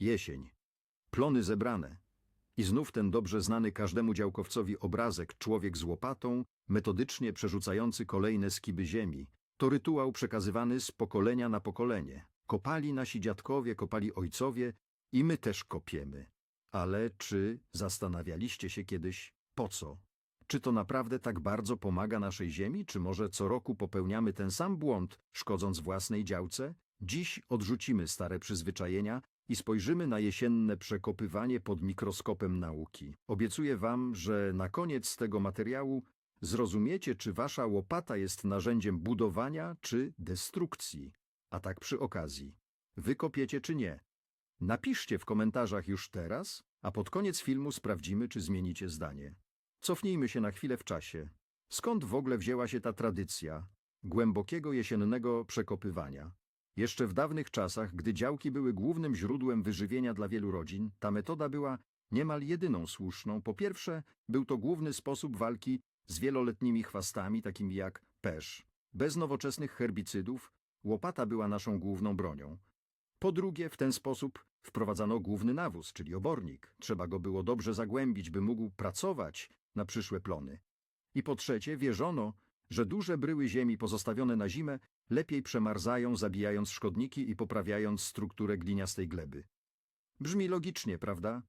Jesień. Plony zebrane. I znów ten dobrze znany każdemu działkowcowi obrazek człowiek z łopatą, metodycznie przerzucający kolejne skiby ziemi. To rytuał przekazywany z pokolenia na pokolenie. Kopali nasi dziadkowie, kopali ojcowie i my też kopiemy. Ale czy zastanawialiście się kiedyś, po co? Czy to naprawdę tak bardzo pomaga naszej ziemi, czy może co roku popełniamy ten sam błąd, szkodząc własnej działce? Dziś odrzucimy stare przyzwyczajenia i spojrzymy na jesienne przekopywanie pod mikroskopem nauki. Obiecuję wam, że na koniec tego materiału zrozumiecie, czy wasza łopata jest narzędziem budowania czy destrukcji. A tak przy okazji, wykopiecie czy nie? Napiszcie w komentarzach już teraz, a pod koniec filmu sprawdzimy, czy zmienicie zdanie. Cofnijmy się na chwilę w czasie. Skąd w ogóle wzięła się ta tradycja głębokiego jesiennego przekopywania? Jeszcze w dawnych czasach, gdy działki były głównym źródłem wyżywienia dla wielu rodzin, ta metoda była niemal jedyną słuszną. Po pierwsze, był to główny sposób walki z wieloletnimi chwastami, takimi jak pesz. Bez nowoczesnych herbicydów łopata była naszą główną bronią. Po drugie, w ten sposób wprowadzano główny nawóz, czyli obornik. Trzeba go było dobrze zagłębić, by mógł pracować na przyszłe plony. I po trzecie, wierzono, że duże bryły ziemi pozostawione na zimę lepiej przemarzają, zabijając szkodniki i poprawiając strukturę gliniastej gleby. Brzmi logicznie, prawda?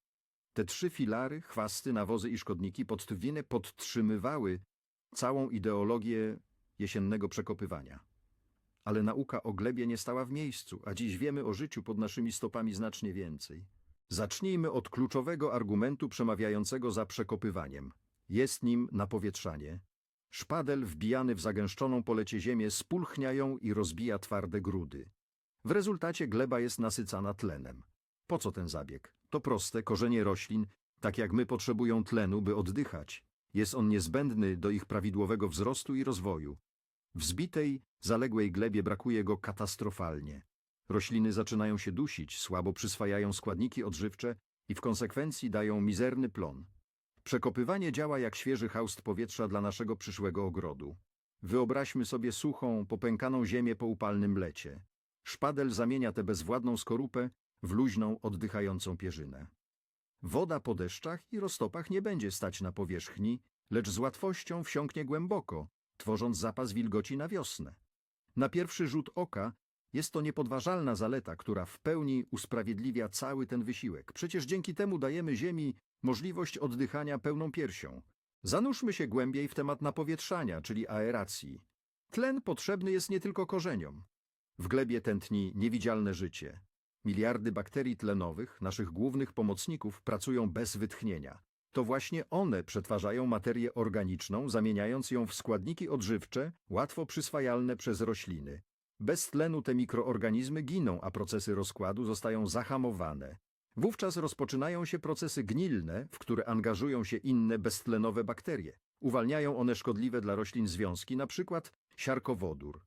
Te trzy filary, chwasty, nawozy i szkodniki podtwiny podtrzymywały całą ideologię jesiennego przekopywania. Ale nauka o glebie nie stała w miejscu, a dziś wiemy o życiu pod naszymi stopami znacznie więcej. Zacznijmy od kluczowego argumentu przemawiającego za przekopywaniem. Jest nim napowietrzanie. Szpadel wbijany w zagęszczoną polecie ziemię spulchnia ją i rozbija twarde grudy. W rezultacie gleba jest nasycana tlenem. Po co ten zabieg? To proste, korzenie roślin, tak jak my potrzebują tlenu, by oddychać. Jest on niezbędny do ich prawidłowego wzrostu i rozwoju. W zbitej, zaległej glebie brakuje go katastrofalnie. Rośliny zaczynają się dusić, słabo przyswajają składniki odżywcze i w konsekwencji dają mizerny plon. Przekopywanie działa jak świeży haust powietrza dla naszego przyszłego ogrodu. Wyobraźmy sobie suchą, popękaną ziemię po upalnym lecie. Szpadel zamienia tę bezwładną skorupę w luźną, oddychającą pierzynę. Woda po deszczach i roztopach nie będzie stać na powierzchni, lecz z łatwością wsiąknie głęboko, tworząc zapas wilgoci na wiosnę. Na pierwszy rzut oka jest to niepodważalna zaleta, która w pełni usprawiedliwia cały ten wysiłek. Przecież dzięki temu dajemy ziemi możliwość oddychania pełną piersią. Zanurzmy się głębiej w temat napowietrzania, czyli aeracji. Tlen potrzebny jest nie tylko korzeniom. W glebie tętni niewidzialne życie. Miliardy bakterii tlenowych, naszych głównych pomocników, pracują bez wytchnienia. To właśnie one przetwarzają materię organiczną, zamieniając ją w składniki odżywcze, łatwo przyswajalne przez rośliny. Bez tlenu te mikroorganizmy giną, a procesy rozkładu zostają zahamowane. Wówczas rozpoczynają się procesy gnilne, w które angażują się inne beztlenowe bakterie. Uwalniają one szkodliwe dla roślin związki, np. siarkowodór.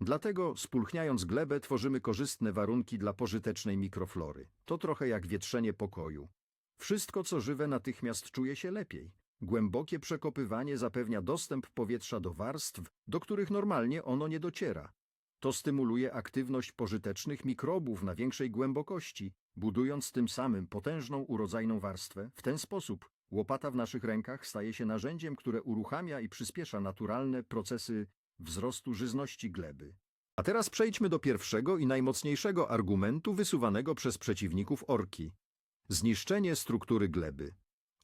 Dlatego, spulchniając glebę, tworzymy korzystne warunki dla pożytecznej mikroflory. To trochę jak wietrzenie pokoju. Wszystko, co żywe, natychmiast czuje się lepiej. Głębokie przekopywanie zapewnia dostęp powietrza do warstw, do których normalnie ono nie dociera. To stymuluje aktywność pożytecznych mikrobów na większej głębokości, budując tym samym potężną urodzajną warstwę. W ten sposób łopata w naszych rękach staje się narzędziem, które uruchamia i przyspiesza naturalne procesy wzrostu żyzności gleby. A teraz przejdźmy do pierwszego i najmocniejszego argumentu wysuwanego przez przeciwników orki. Zniszczenie struktury gleby.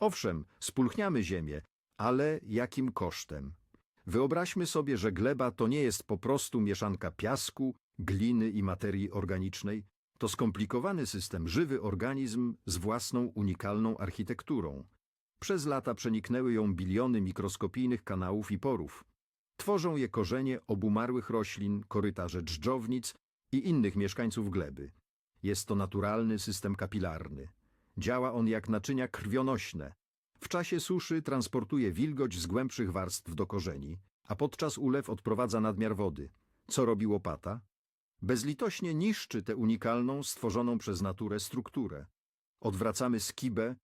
Owszem, spulchniamy ziemię, ale jakim kosztem? Wyobraźmy sobie, że gleba to nie jest po prostu mieszanka piasku, gliny i materii organicznej. To skomplikowany system, żywy organizm z własną unikalną architekturą. Przez lata przeniknęły ją biliony mikroskopijnych kanałów i porów. Tworzą je korzenie obumarłych roślin, korytarze dżdżownic i innych mieszkańców gleby. Jest to naturalny system kapilarny. Działa on jak naczynia krwionośne. W czasie suszy transportuje wilgoć z głębszych warstw do korzeni, a podczas ulew odprowadza nadmiar wody. Co robi łopata? Bezlitośnie niszczy tę unikalną, stworzoną przez naturę strukturę. Odwracamy skibę,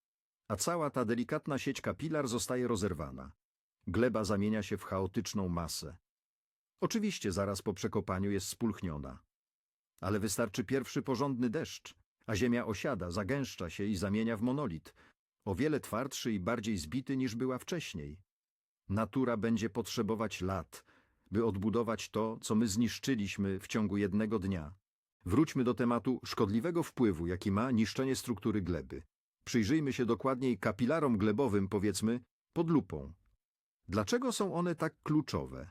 a cała ta delikatna sieć kapilar zostaje rozerwana. Gleba zamienia się w chaotyczną masę. Oczywiście zaraz po przekopaniu jest spulchniona. Ale wystarczy pierwszy porządny deszcz, a ziemia osiada, zagęszcza się i zamienia w monolit, o wiele twardszy i bardziej zbity niż była wcześniej. Natura będzie potrzebować lat, by odbudować to, co my zniszczyliśmy w ciągu jednego dnia. Wróćmy do tematu szkodliwego wpływu, jaki ma niszczenie struktury gleby. Przyjrzyjmy się dokładniej kapilarom glebowym, powiedzmy, pod lupą. Dlaczego są one tak kluczowe?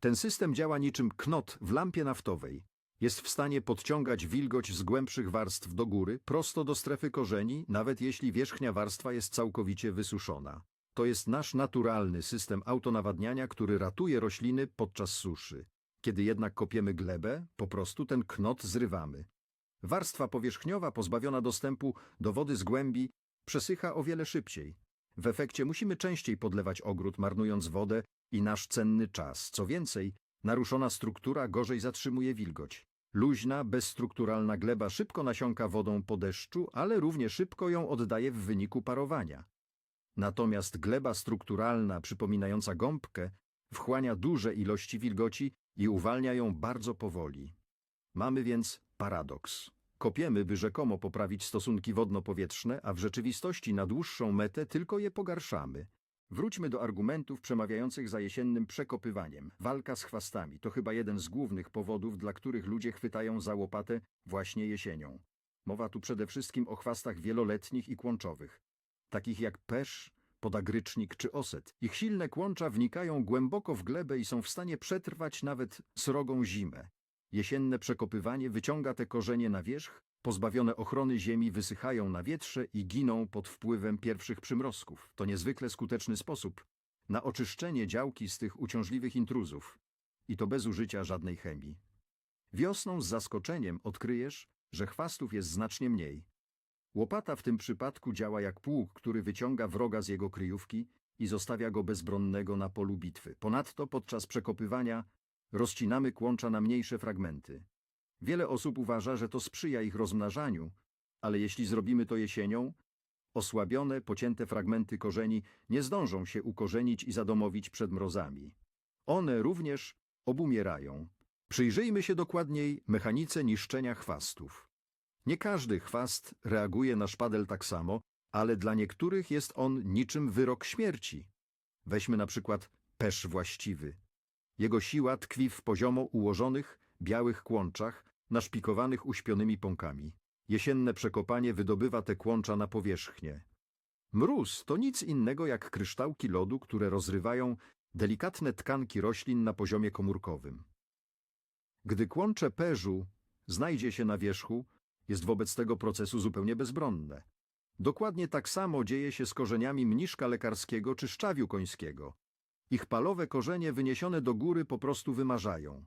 Ten system działa niczym knot w lampie naftowej. Jest w stanie podciągać wilgoć z głębszych warstw do góry, prosto do strefy korzeni, nawet jeśli wierzchnia warstwa jest całkowicie wysuszona. To jest nasz naturalny system autonawadniania, który ratuje rośliny podczas suszy. Kiedy jednak kopiemy glebę, po prostu ten knot zrywamy. Warstwa powierzchniowa pozbawiona dostępu do wody z głębi przesycha o wiele szybciej. W efekcie musimy częściej podlewać ogród, marnując wodę i nasz cenny czas. Co więcej, naruszona struktura gorzej zatrzymuje wilgoć. Luźna, bezstrukturalna gleba szybko nasiąka wodą po deszczu, ale równie szybko ją oddaje w wyniku parowania. Natomiast gleba strukturalna, przypominająca gąbkę, wchłania duże ilości wilgoci i uwalnia ją bardzo powoli. Mamy więc paradoks. Kopiemy, by rzekomo poprawić stosunki wodno-powietrzne, a w rzeczywistości na dłuższą metę tylko je pogarszamy. Wróćmy do argumentów przemawiających za jesiennym przekopywaniem. Walka z chwastami to chyba jeden z głównych powodów, dla których ludzie chwytają za łopatę właśnie jesienią. Mowa tu przede wszystkim o chwastach wieloletnich i kłączowych, takich jak pesz, podagrycznik czy oset. Ich silne kłącza wnikają głęboko w glebę i są w stanie przetrwać nawet srogą zimę. Jesienne przekopywanie wyciąga te korzenie na wierzch, pozbawione ochrony ziemi wysychają na wietrze i giną pod wpływem pierwszych przymrozków. To niezwykle skuteczny sposób na oczyszczenie działki z tych uciążliwych intruzów. I to bez użycia żadnej chemii. Wiosną z zaskoczeniem odkryjesz, że chwastów jest znacznie mniej. Łopata w tym przypadku działa jak pług, który wyciąga wroga z jego kryjówki i zostawia go bezbronnego na polu bitwy. Ponadto podczas przekopywania rozcinamy kłącza na mniejsze fragmenty. Wiele osób uważa, że to sprzyja ich rozmnażaniu, ale jeśli zrobimy to jesienią, osłabione, pocięte fragmenty korzeni nie zdążą się ukorzenić i zadomowić przed mrozami. One również obumierają. Przyjrzyjmy się dokładniej mechanice niszczenia chwastów. Nie każdy chwast reaguje na szpadel tak samo, ale dla niektórych jest on niczym wyrok śmierci. Weźmy na przykład pesz właściwy. Jego siła tkwi w poziomo ułożonych, białych kłączach, naszpikowanych uśpionymi pąkami. Jesienne przekopanie wydobywa te kłącza na powierzchnię. Mróz to nic innego jak kryształki lodu, które rozrywają delikatne tkanki roślin na poziomie komórkowym. Gdy kłącze perzu znajdzie się na wierzchu, jest wobec tego procesu zupełnie bezbronne. Dokładnie tak samo dzieje się z korzeniami mniszka lekarskiego czy szczawiu końskiego. Ich palowe korzenie wyniesione do góry po prostu wymarzają.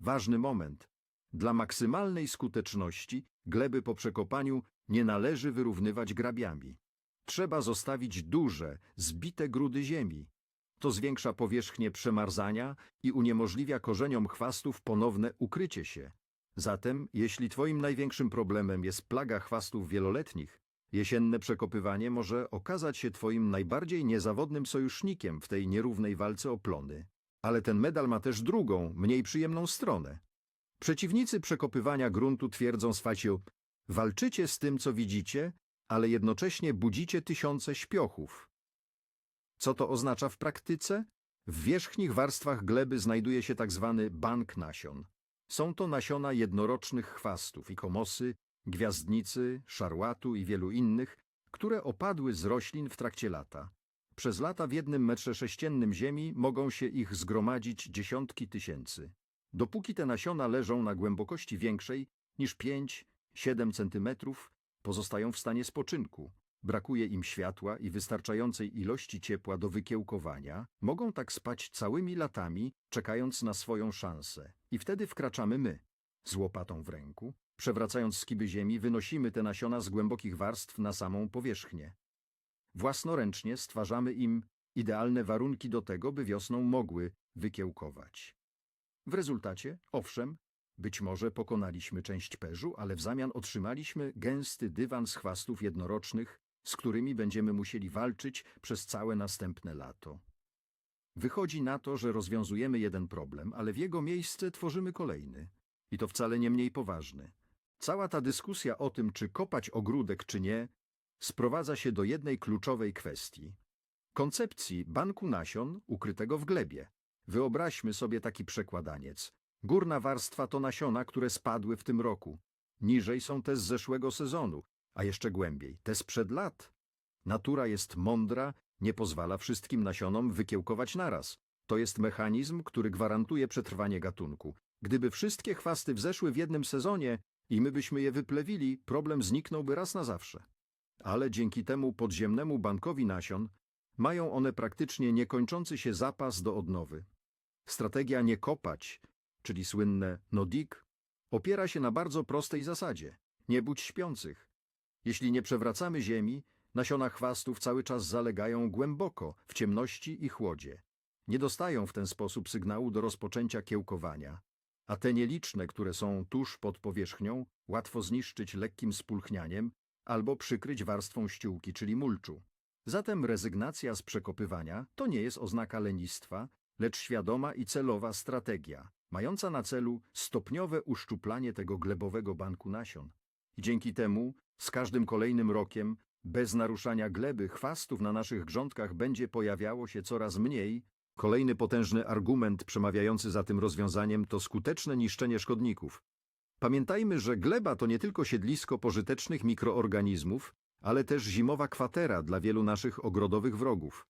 Ważny moment. Dla maksymalnej skuteczności gleby po przekopaniu nie należy wyrównywać grabiami. Trzeba zostawić duże, zbite grudy ziemi. To zwiększa powierzchnię przemarzania i uniemożliwia korzeniom chwastów ponowne ukrycie się. Zatem, jeśli twoim największym problemem jest plaga chwastów wieloletnich, jesienne przekopywanie może okazać się twoim najbardziej niezawodnym sojusznikiem w tej nierównej walce o plony. Ale ten medal ma też drugą, mniej przyjemną stronę. Przeciwnicy przekopywania gruntu twierdzą Sfacio, walczycie z tym, co widzicie, ale jednocześnie budzicie tysiące śpiochów. Co to oznacza w praktyce? W wierzchnich warstwach gleby znajduje się tak zwany bank nasion. Są to nasiona jednorocznych chwastów i komosy, gwiazdnicy, szarłatu i wielu innych, które opadły z roślin w trakcie lata. Przez lata w jednym metrze sześciennym ziemi mogą się ich zgromadzić dziesiątki tysięcy. Dopóki te nasiona leżą na głębokości większej niż 5-7 centymetrów, pozostają w stanie spoczynku. Brakuje im światła i wystarczającej ilości ciepła do wykiełkowania, mogą tak spać całymi latami, czekając na swoją szansę. I wtedy wkraczamy my, z łopatą w ręku, przewracając skiby ziemi, wynosimy te nasiona z głębokich warstw na samą powierzchnię. Własnoręcznie stwarzamy im idealne warunki do tego, by wiosną mogły wykiełkować. W rezultacie, owszem, być może pokonaliśmy część perzu, ale w zamian otrzymaliśmy gęsty dywan z chwastów jednorocznych, z którymi będziemy musieli walczyć przez całe następne lato. Wychodzi na to, że rozwiązujemy jeden problem, ale w jego miejsce tworzymy kolejny. I to wcale nie mniej poważny. Cała ta dyskusja o tym, czy kopać ogródek, czy nie, sprowadza się do jednej kluczowej kwestii. Koncepcji banku nasion ukrytego w glebie. Wyobraźmy sobie taki przekładaniec. Górna warstwa to nasiona, które spadły w tym roku. Niżej są te z zeszłego sezonu, a jeszcze głębiej te sprzed lat. Natura jest mądra, nie pozwala wszystkim nasionom wykiełkować naraz. To jest mechanizm, który gwarantuje przetrwanie gatunku. Gdyby wszystkie chwasty wzeszły w jednym sezonie i my byśmy je wyplewili, problem zniknąłby raz na zawsze. Ale dzięki temu podziemnemu bankowi nasion mają one praktycznie niekończący się zapas do odnowy. Strategia nie kopać, czyli słynne no dig, opiera się na bardzo prostej zasadzie. Nie budź śpiących. Jeśli nie przewracamy ziemi, nasiona chwastów cały czas zalegają głęboko, w ciemności i chłodzie. Nie dostają w ten sposób sygnału do rozpoczęcia kiełkowania, a te nieliczne, które są tuż pod powierzchnią, łatwo zniszczyć lekkim spulchnianiem albo przykryć warstwą ściółki, czyli mulczu. Zatem rezygnacja z przekopywania to nie jest oznaka lenistwa, lecz świadoma i celowa strategia, mająca na celu stopniowe uszczuplanie tego glebowego banku nasion. Dzięki temu z każdym kolejnym rokiem, bez naruszania gleby, chwastów na naszych grządkach będzie pojawiało się coraz mniej. Kolejny potężny argument przemawiający za tym rozwiązaniem to skuteczne niszczenie szkodników. Pamiętajmy, że gleba to nie tylko siedlisko pożytecznych mikroorganizmów, ale też zimowa kwatera dla wielu naszych ogrodowych wrogów.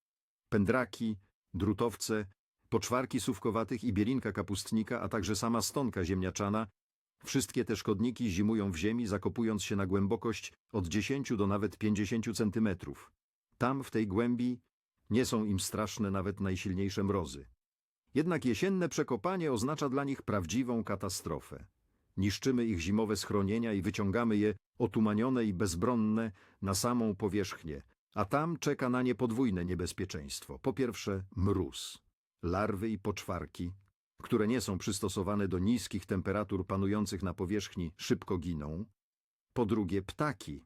Pędraki, drutowce, poczwarki sówkowatych i bielinka kapustnika, a także sama stonka ziemniaczana, wszystkie te szkodniki zimują w ziemi, zakopując się na głębokość od 10 do nawet 50 centymetrów. Tam, w tej głębi, nie są im straszne nawet najsilniejsze mrozy. Jednak jesienne przekopanie oznacza dla nich prawdziwą katastrofę. Niszczymy ich zimowe schronienia i wyciągamy je otumanione i bezbronne na samą powierzchnię, a tam czeka na nie podwójne niebezpieczeństwo. Po pierwsze mróz, larwy i poczwarki, które nie są przystosowane do niskich temperatur panujących na powierzchni, szybko giną. Po drugie ptaki.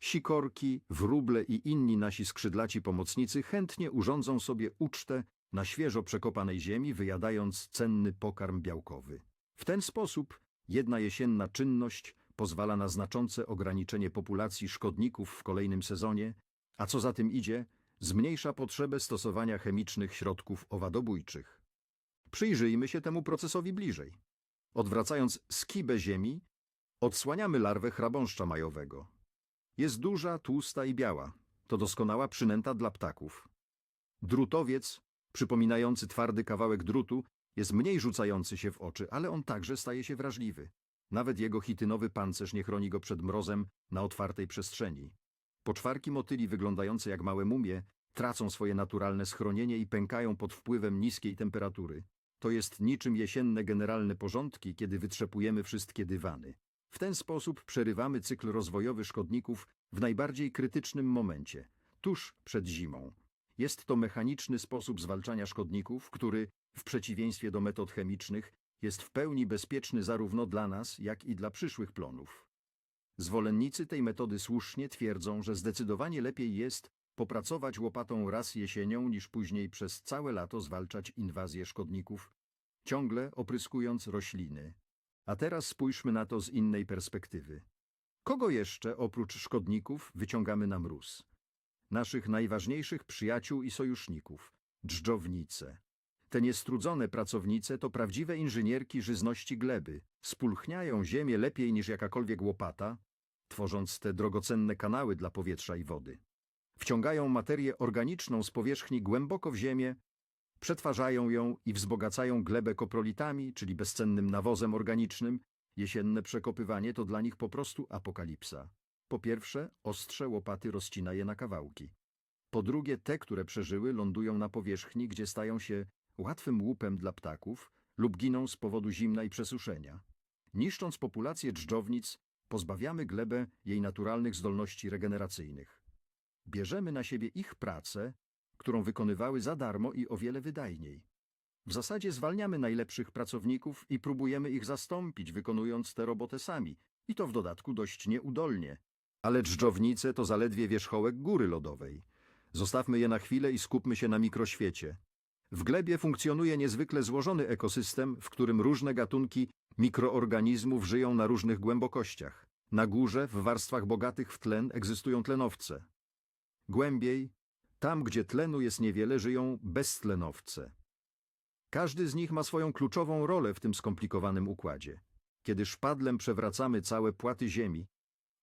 Sikorki, wróble i inni nasi skrzydlaci pomocnicy chętnie urządzą sobie ucztę na świeżo przekopanej ziemi, wyjadając cenny pokarm białkowy. W ten sposób jedna jesienna czynność pozwala na znaczące ograniczenie populacji szkodników w kolejnym sezonie, a co za tym idzie, zmniejsza potrzebę stosowania chemicznych środków owadobójczych. Przyjrzyjmy się temu procesowi bliżej. Odwracając skibę ziemi, odsłaniamy larwę chrabąszcza majowego. Jest duża, tłusta i biała. To doskonała przynęta dla ptaków. Drutowiec, przypominający twardy kawałek drutu, jest mniej rzucający się w oczy, ale on także staje się wrażliwy. Nawet jego chitynowy pancerz nie chroni go przed mrozem na otwartej przestrzeni. Poczwarki motyli wyglądające jak małe mumie tracą swoje naturalne schronienie i pękają pod wpływem niskiej temperatury. To jest niczym jesienne generalne porządki, kiedy wytrzepujemy wszystkie dywany. W ten sposób przerywamy cykl rozwojowy szkodników w najbardziej krytycznym momencie, tuż przed zimą. Jest to mechaniczny sposób zwalczania szkodników, który, w przeciwieństwie do metod chemicznych, jest w pełni bezpieczny zarówno dla nas, jak i dla przyszłych plonów. Zwolennicy tej metody słusznie twierdzą, że zdecydowanie lepiej jest popracować łopatą raz jesienią, niż później przez całe lato zwalczać inwazję szkodników, ciągle opryskując rośliny. A teraz spójrzmy na to z innej perspektywy. Kogo jeszcze oprócz szkodników wyciągamy na mróz? Naszych najważniejszych przyjaciół i sojuszników dżdżownice. Te niestrudzone pracownice to prawdziwe inżynierki żyzności gleby. Spulchniają ziemię lepiej niż jakakolwiek łopata, tworząc te drogocenne kanały dla powietrza i wody. Wciągają materię organiczną z powierzchni głęboko w ziemię, przetwarzają ją i wzbogacają glebę koprolitami, czyli bezcennym nawozem organicznym. Jesienne przekopywanie to dla nich po prostu apokalipsa. Po pierwsze, ostrze łopaty rozcina je na kawałki. Po drugie, te, które przeżyły, lądują na powierzchni, gdzie stają się łatwym łupem dla ptaków lub giną z powodu zimna i przesuszenia. Niszcząc populację dżdżownic, pozbawiamy glebę jej naturalnych zdolności regeneracyjnych. Bierzemy na siebie ich pracę, którą wykonywały za darmo i o wiele wydajniej. W zasadzie zwalniamy najlepszych pracowników i próbujemy ich zastąpić, wykonując tę robotę sami, i to w dodatku dość nieudolnie. Ale dżdżownice to zaledwie wierzchołek góry lodowej. Zostawmy je na chwilę i skupmy się na mikroświecie. W glebie funkcjonuje niezwykle złożony ekosystem, w którym różne gatunki mikroorganizmów żyją na różnych głębokościach. Na górze, w warstwach bogatych w tlen, egzystują tlenowce. Głębiej, tam gdzie tlenu jest niewiele, żyją beztlenowce. Każdy z nich ma swoją kluczową rolę w tym skomplikowanym układzie. Kiedy szpadlem przewracamy całe płaty ziemi,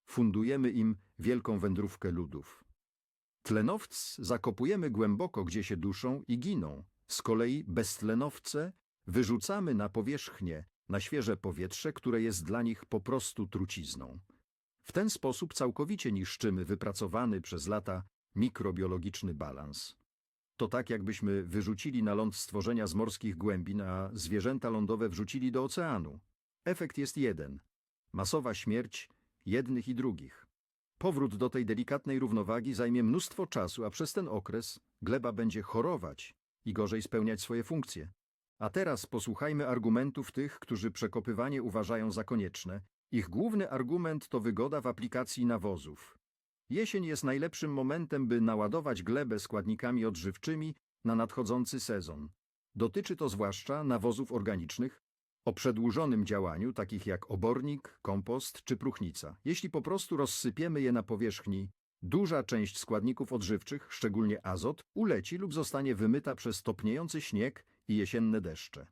fundujemy im wielką wędrówkę ludów. Tlenowc zakopujemy głęboko, gdzie się duszą i giną. Z kolei beztlenowce wyrzucamy na powierzchnię, na świeże powietrze, które jest dla nich po prostu trucizną. W ten sposób całkowicie niszczymy wypracowany przez lata mikrobiologiczny balans. To tak, jakbyśmy wyrzucili na ląd stworzenia z morskich głębin, a zwierzęta lądowe wrzucili do oceanu. Efekt jest jeden. Masowa śmierć jednych i drugich. Powrót do tej delikatnej równowagi zajmie mnóstwo czasu, a przez ten okres gleba będzie chorować i gorzej spełniać swoje funkcje. A teraz posłuchajmy argumentów tych, którzy przekopywanie uważają za konieczne. Ich główny argument to wygoda w aplikacji nawozów. Jesień jest najlepszym momentem, by naładować glebę składnikami odżywczymi na nadchodzący sezon. Dotyczy to zwłaszcza nawozów organicznych o przedłużonym działaniu, takich jak obornik, kompost czy próchnica. Jeśli po prostu rozsypiemy je na powierzchni, duża część składników odżywczych, szczególnie azot, uleci lub zostanie wymyta przez topniejący śnieg i jesienne deszcze.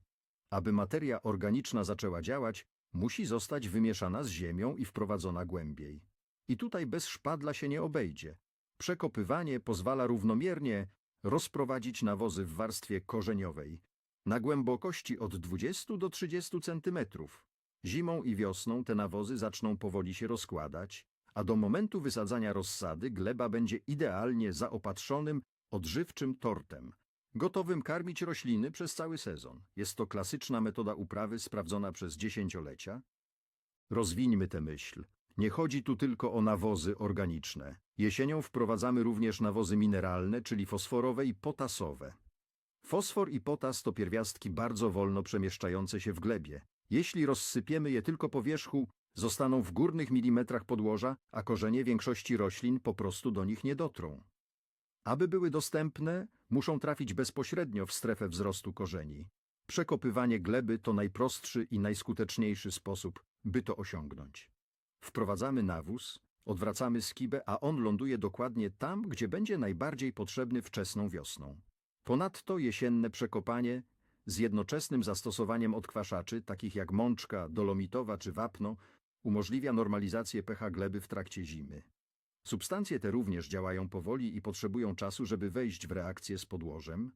Aby materia organiczna zaczęła działać, musi zostać wymieszana z ziemią i wprowadzona głębiej. I tutaj bez szpadla się nie obejdzie. Przekopywanie pozwala równomiernie rozprowadzić nawozy w warstwie korzeniowej, na głębokości od 20 do 30 centymetrów. Zimą i wiosną te nawozy zaczną powoli się rozkładać, a do momentu wysadzania rozsady gleba będzie idealnie zaopatrzonym odżywczym tortem, gotowym karmić rośliny przez cały sezon. Jest to klasyczna metoda uprawy sprawdzona przez dziesięciolecia. Rozwińmy tę myśl. Nie chodzi tu tylko o nawozy organiczne. Jesienią wprowadzamy również nawozy mineralne, czyli fosforowe i potasowe. Fosfor i potas to pierwiastki bardzo wolno przemieszczające się w glebie. Jeśli rozsypiemy je tylko po wierzchu, zostaną w górnych milimetrach podłoża, a korzenie większości roślin po prostu do nich nie dotrą. Aby były dostępne, muszą trafić bezpośrednio w strefę wzrostu korzeni. Przekopywanie gleby to najprostszy i najskuteczniejszy sposób, by to osiągnąć. Wprowadzamy nawóz, odwracamy skibę, a on ląduje dokładnie tam, gdzie będzie najbardziej potrzebny wczesną wiosną. Ponadto jesienne przekopanie z jednoczesnym zastosowaniem odkwaszaczy, takich jak mączka, dolomitowa czy wapno, umożliwia normalizację pH gleby w trakcie zimy. Substancje te również działają powoli i potrzebują czasu, żeby wejść w reakcję z podłożem.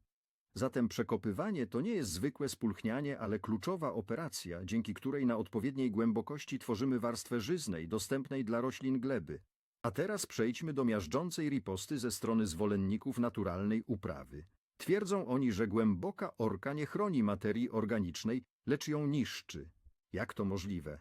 Zatem przekopywanie to nie jest zwykłe spulchnianie, ale kluczowa operacja, dzięki której na odpowiedniej głębokości tworzymy warstwę żyznej, dostępnej dla roślin gleby. A teraz przejdźmy do miażdżącej riposty ze strony zwolenników naturalnej uprawy. Twierdzą oni, że głęboka orka nie chroni materii organicznej, lecz ją niszczy. Jak to możliwe?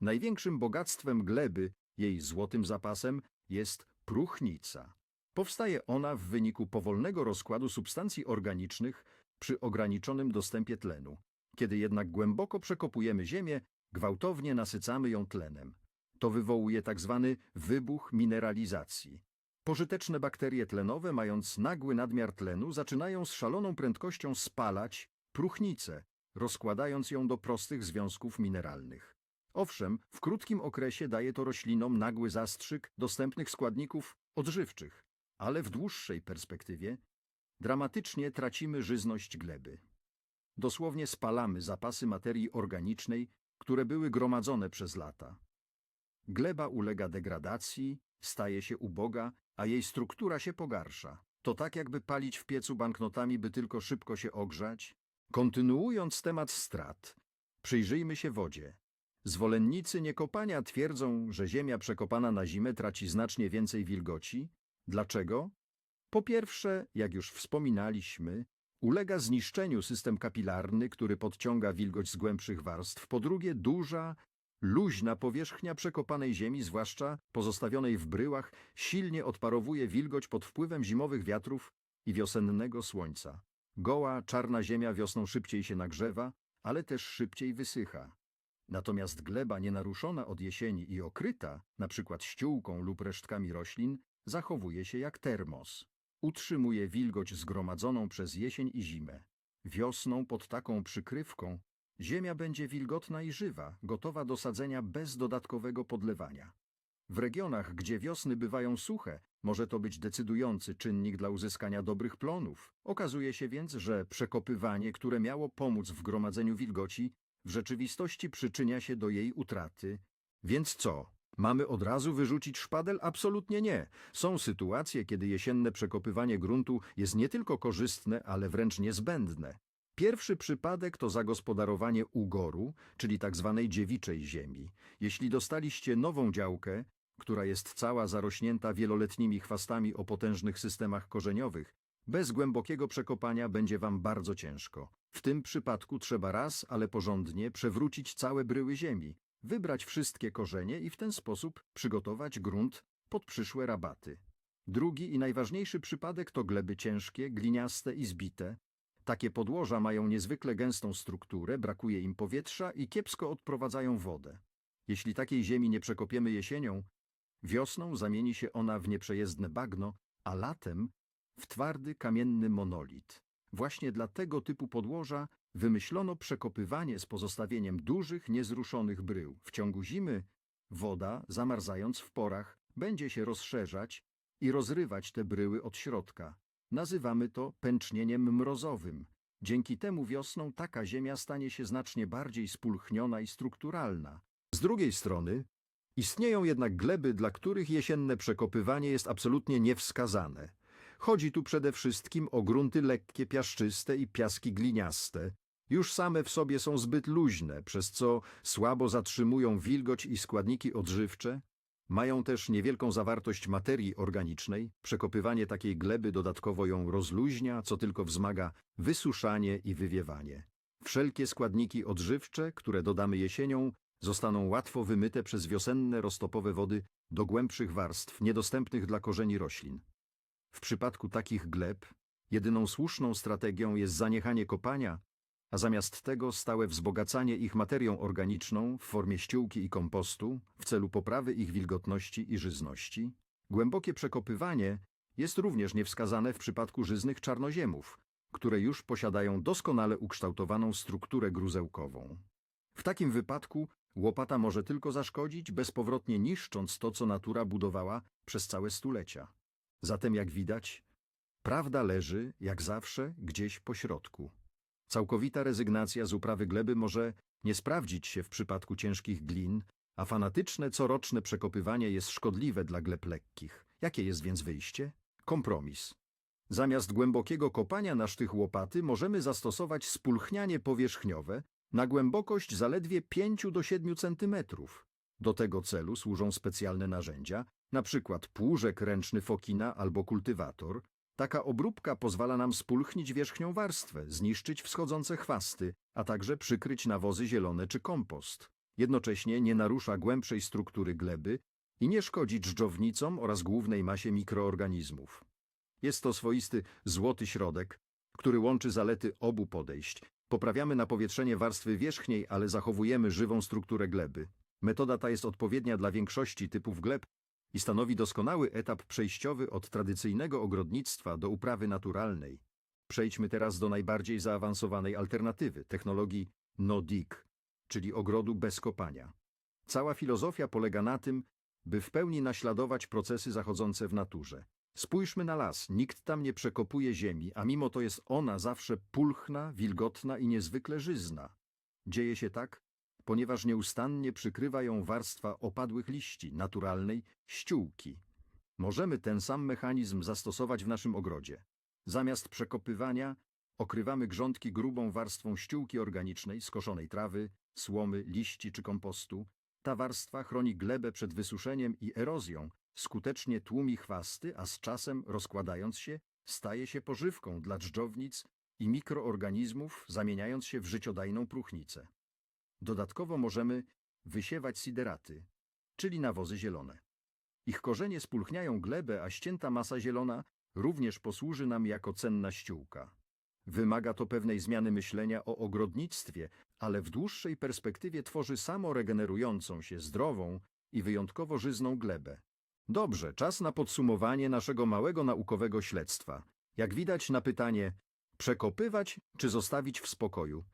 Największym bogactwem gleby, jej złotym zapasem, jest próchnica. Powstaje ona w wyniku powolnego rozkładu substancji organicznych przy ograniczonym dostępie tlenu. Kiedy jednak głęboko przekopujemy ziemię, gwałtownie nasycamy ją tlenem. To wywołuje tak zwany wybuch mineralizacji. Pożyteczne bakterie tlenowe, mając nagły nadmiar tlenu, zaczynają z szaloną prędkością spalać próchnicę, rozkładając ją do prostych związków mineralnych. Owszem, w krótkim okresie daje to roślinom nagły zastrzyk dostępnych składników odżywczych, ale w dłuższej perspektywie dramatycznie tracimy żyzność gleby. Dosłownie spalamy zapasy materii organicznej, które były gromadzone przez lata. Gleba ulega degradacji, staje się uboga, a jej struktura się pogarsza. To tak jakby palić w piecu banknotami, by tylko szybko się ogrzać. Kontynuując temat strat, przyjrzyjmy się wodzie. Zwolennicy niekopania twierdzą, że ziemia przekopana na zimę traci znacznie więcej wilgoci. Dlaczego? Po pierwsze, jak już wspominaliśmy, ulega zniszczeniu system kapilarny, który podciąga wilgoć z głębszych warstw. Po drugie, duża, luźna powierzchnia przekopanej ziemi, zwłaszcza pozostawionej w bryłach, silnie odparowuje wilgoć pod wpływem zimowych wiatrów i wiosennego słońca. Goła, czarna ziemia wiosną szybciej się nagrzewa, ale też szybciej wysycha. Natomiast gleba nienaruszona od jesieni i okryta, przykład ściółką lub resztkami roślin, zachowuje się jak termos. Utrzymuje wilgoć zgromadzoną przez jesień i zimę. Wiosną pod taką przykrywką Ziemia będzie wilgotna i żywa, gotowa do sadzenia bez dodatkowego podlewania. W regionach, gdzie wiosny bywają suche, może to być decydujący czynnik dla uzyskania dobrych plonów. Okazuje się więc, że przekopywanie, które miało pomóc w gromadzeniu wilgoci, w rzeczywistości przyczynia się do jej utraty. Więc co? Mamy od razu wyrzucić szpadel? Absolutnie nie. Są sytuacje, kiedy jesienne przekopywanie gruntu jest nie tylko korzystne, ale wręcz niezbędne. Pierwszy przypadek to zagospodarowanie ugoru, czyli tak zwanej dziewiczej ziemi. Jeśli dostaliście nową działkę, która jest cała zarośnięta wieloletnimi chwastami o potężnych systemach korzeniowych, bez głębokiego przekopania będzie wam bardzo ciężko. W tym przypadku trzeba raz, ale porządnie przewrócić całe bryły ziemi, wybrać wszystkie korzenie i w ten sposób przygotować grunt pod przyszłe rabaty. Drugi i najważniejszy przypadek to gleby ciężkie, gliniaste i zbite. Takie podłoża mają niezwykle gęstą strukturę, brakuje im powietrza i kiepsko odprowadzają wodę. Jeśli takiej ziemi nie przekopiemy jesienią, wiosną zamieni się ona w nieprzejezdne bagno, a latem w twardy kamienny monolit. Właśnie dla tego typu podłoża wymyślono przekopywanie z pozostawieniem dużych, niezruszonych brył. W ciągu zimy woda, zamarzając w porach, będzie się rozszerzać i rozrywać te bryły od środka. Nazywamy to pęcznieniem mrozowym. Dzięki temu wiosną taka ziemia stanie się znacznie bardziej spulchniona i strukturalna. Z drugiej strony istnieją jednak gleby, dla których jesienne przekopywanie jest absolutnie niewskazane. Chodzi tu przede wszystkim o grunty lekkie, piaszczyste i piaski gliniaste. Już same w sobie są zbyt luźne, przez co słabo zatrzymują wilgoć i składniki odżywcze. Mają też niewielką zawartość materii organicznej. Przekopywanie takiej gleby dodatkowo ją rozluźnia, co tylko wzmaga wysuszanie i wywiewanie. Wszelkie składniki odżywcze, które dodamy jesienią, zostaną łatwo wymyte przez wiosenne roztopowe wody do głębszych warstw, niedostępnych dla korzeni roślin. W przypadku takich gleb jedyną słuszną strategią jest zaniechanie kopania, a zamiast tego stałe wzbogacanie ich materią organiczną w formie ściółki i kompostu w celu poprawy ich wilgotności i żyzności. Głębokie przekopywanie jest również niewskazane w przypadku żyznych czarnoziemów, które już posiadają doskonale ukształtowaną strukturę gruzełkową. W takim wypadku łopata może tylko zaszkodzić, bezpowrotnie niszcząc to, co natura budowała przez całe stulecia. Zatem, jak widać, prawda leży, jak zawsze, gdzieś po środku. Całkowita rezygnacja z uprawy gleby może nie sprawdzić się w przypadku ciężkich glin, a fanatyczne coroczne przekopywanie jest szkodliwe dla gleb lekkich. Jakie jest więc wyjście? Kompromis. Zamiast głębokiego kopania na sztych łopaty możemy zastosować spulchnianie powierzchniowe na głębokość zaledwie 5 do 7 centymetrów. Do tego celu służą specjalne narzędzia, na przykład płużek ręczny Fokina albo kultywator. Taka obróbka pozwala nam spulchnić wierzchnią warstwę, zniszczyć wschodzące chwasty, a także przykryć nawozy zielone czy kompost. Jednocześnie nie narusza głębszej struktury gleby i nie szkodzi dżdżownicom oraz głównej masie mikroorganizmów. Jest to swoisty złoty środek, który łączy zalety obu podejść. Poprawiamy napowietrzenie warstwy wierzchniej, ale zachowujemy żywą strukturę gleby. Metoda ta jest odpowiednia dla większości typów gleb i stanowi doskonały etap przejściowy od tradycyjnego ogrodnictwa do uprawy naturalnej. Przejdźmy teraz do najbardziej zaawansowanej alternatywy technologii no-dig, czyli ogrodu bez kopania. Cała filozofia polega na tym, by w pełni naśladować procesy zachodzące w naturze. Spójrzmy na las, nikt tam nie przekopuje ziemi, a mimo to jest ona zawsze pulchna, wilgotna i niezwykle żyzna. Dzieje się tak, ponieważ nieustannie przykrywa ją warstwa opadłych liści, naturalnej ściółki. Możemy ten sam mechanizm zastosować w naszym ogrodzie. Zamiast przekopywania okrywamy grządki grubą warstwą ściółki organicznej, skoszonej trawy, słomy, liści czy kompostu. Ta warstwa chroni glebę przed wysuszeniem i erozją, skutecznie tłumi chwasty, a z czasem, rozkładając się, staje się pożywką dla dżdżownic i mikroorganizmów, zamieniając się w życiodajną próchnicę. Dodatkowo możemy wysiewać sideraty, czyli nawozy zielone. Ich korzenie spulchniają glebę, a ścięta masa zielona również posłuży nam jako cenna ściółka. Wymaga to pewnej zmiany myślenia o ogrodnictwie, ale w dłuższej perspektywie tworzy samoregenerującą się, zdrową i wyjątkowo żyzną glebę. Dobrze, czas na podsumowanie naszego małego naukowego śledztwa. Jak widać na pytanie przekopywać czy zostawić w spokoju,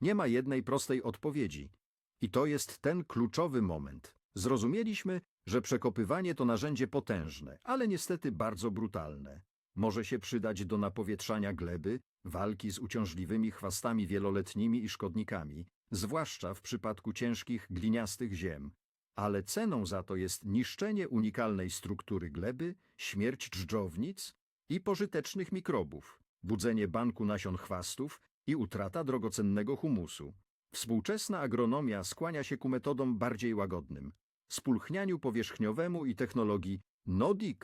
Nie ma jednej prostej odpowiedzi. I to jest ten kluczowy moment. Zrozumieliśmy, że przekopywanie to narzędzie potężne, ale niestety bardzo brutalne. Może się przydać do napowietrzania gleby, walki z uciążliwymi chwastami wieloletnimi i szkodnikami, zwłaszcza w przypadku ciężkich gliniastych ziem. Ale ceną za to jest niszczenie unikalnej struktury gleby, śmierć dżdżownic i pożytecznych mikrobów, budzenie banku nasion chwastów i utrata drogocennego humusu. Współczesna agronomia skłania się ku metodom bardziej łagodnym, spulchnianiu powierzchniowemu i technologii NODIC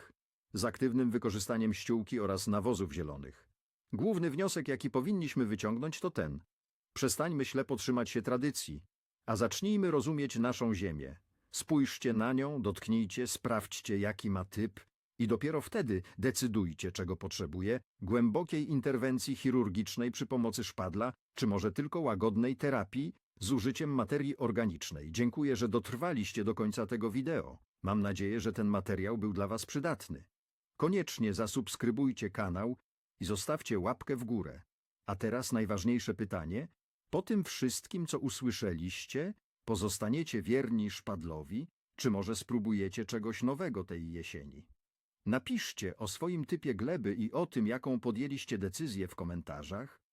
z aktywnym wykorzystaniem ściółki oraz nawozów zielonych. Główny wniosek, jaki powinniśmy wyciągnąć, to ten. Przestańmy ślepo trzymać się tradycji, a zacznijmy rozumieć naszą ziemię. Spójrzcie na nią, dotknijcie, sprawdźcie, jaki ma typ i dopiero wtedy decydujcie, czego potrzebuje, głębokiej interwencji chirurgicznej przy pomocy szpadla, czy może tylko łagodnej terapii z użyciem materii organicznej. Dziękuję, że dotrwaliście do końca tego wideo. Mam nadzieję, że ten materiał był dla Was przydatny. Koniecznie zasubskrybujcie kanał i zostawcie łapkę w górę. A teraz najważniejsze pytanie. Po tym wszystkim, co usłyszeliście, pozostaniecie wierni szpadlowi, czy może spróbujecie czegoś nowego tej jesieni? Napiszcie o swoim typie gleby i o tym, jaką podjęliście decyzję w komentarzach.